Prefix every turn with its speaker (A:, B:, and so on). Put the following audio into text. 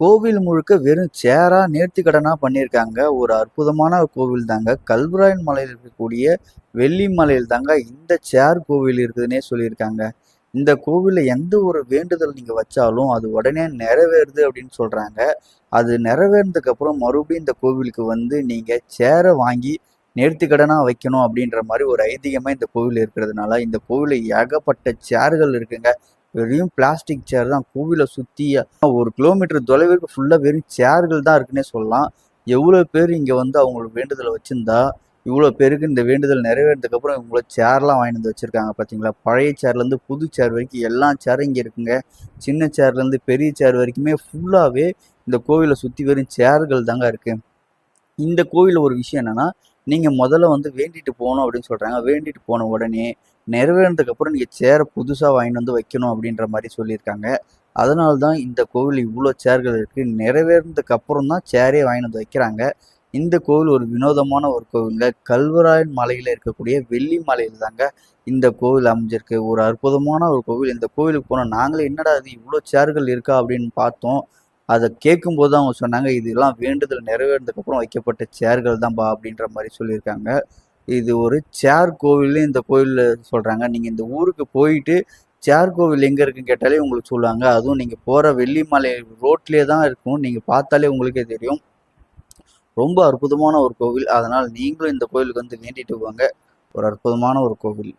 A: கோவில் முழுக்க வெறும் சேரா நேர்த்தி கடனா பண்ணியிருக்காங்க ஒரு அற்புதமான கோவில் தாங்க. கல்வராயன் மலையில் இருக்கக்கூடிய வெள்ளி மலையில் தாங்க இந்த சேர் கோவில் இருக்குதுன்னே சொல்லியிருக்காங்க. இந்த கோவிலில் எந்த ஒரு வேண்டுதல் நீங்கள் வச்சாலும் அது உடனே நிறைவேறுது அப்படின்னு சொல்கிறாங்க அது நிறைவேறதுக்கப்புறம் மறுபடியும் இந்த கோவிலுக்கு வந்து நீங்கள் சேரை வாங்கி நேர்த்தி கடனாக வைக்கணும் அப்படின்ற மாதிரி ஒரு ஐதீகமாக இந்த கோவில் இருக்கிறதுனால இந்த கோவிலில் ஏகப்பட்ட சேர்கள் இருக்குங்க. வெறும் பிளாஸ்டிக் சேர் தான். கோவிலை சுற்றி ஒரு கிலோமீட்டர் தொலைவிற்கு ஃபுல்லாக வெறும் சேர்கள் தான் இருக்குன்னே சொல்லலாம். எவ்வளோ பேர் இங்கே வந்து அவங்களோட வேண்டுதலை வச்சுருந்தா இவ்வளோ பேருக்கு இந்த வேண்டுதல் நிறைவேறதுக்கு அப்புறம் இவ்வளோ சேர்லாம் வாங்கிட்டு வந்து வச்சுருக்காங்க பார்த்தீங்களா பழைய சேர்லேருந்து புது சேர் வரைக்கும் எல்லா சேரும் இங்கே இருக்குங்க. சின்ன சேர்லேருந்து பெரிய சேர் வரைக்குமே ஃபுல்லாகவே இந்த கோவிலை சுற்றி வெறும் சேர்கள் தாங்க இருக்குது இந்த கோவிலில் ஒரு விஷயம் என்னென்னா நீங்கள் முதல்ல வந்து வேண்டிட்டு போகணும் அப்படின்னு சொல்கிறாங்க வேண்டிட்டு போன உடனே நிறைவேறினதுக்கு அப்புறம் நீங்கள் சேரை புதுசாக வாங்கிட்டு வந்து வைக்கணும் அப்படின்ற மாதிரி சொல்லியிருக்காங்க. அதனால தான் இந்த கோவில் இவ்வளோ சேர்கள் இருக்குது நிறைவேறினதுக்கு அப்புறம் தான் சேரே வாங்கிட்டு வந்து வைக்கிறாங்க. இந்த கோவில் ஒரு வினோதமான ஒரு கோவிலுங்க. கல்வராயன் மலையில் இருக்கக்கூடிய வெள்ளி மலையில் தாங்க இந்த கோவில் அமைஞ்சிருக்கு. ஒரு அற்புதமான ஒரு கோவில். இந்த கோவிலுக்கு போனால் நாங்களே என்னடா இது இவ்வளோ சேர்கள் இருக்கா அப்படின்னு பார்த்தோம். அதை கேட்கும்போது அவங்க சொன்னாங்க இதெல்லாம் வேண்டுதல் நிறைவேறதுக்கப்புறம் வைக்கப்பட்ட சேர்கள் தான்பா அப்படின்ற மாதிரி சொல்லியிருக்காங்க. இது ஒரு சேர் கோவில்னு இந்த கோயிலில் சொல்கிறாங்க நீங்கள் இந்த ஊருக்கு போயிட்டு சேர் கோவில் எங்கே இருக்குன்னு கேட்டாலே உங்களுக்கு சொல்லுவாங்க. அதுவும் நீங்கள் போகிற வெள்ளிமலை ரோட்லேயே தான் இருக்கும். நீங்கள் பார்த்தாலே உங்களுக்கே தெரியும். ரொம்ப அற்புதமான ஒரு கோவில். அதனால் நீங்களும் இந்த கோவிலுக்கு வந்து வேண்டிட்டு வாங்க ஒரு அற்புதமான ஒரு கோவில்.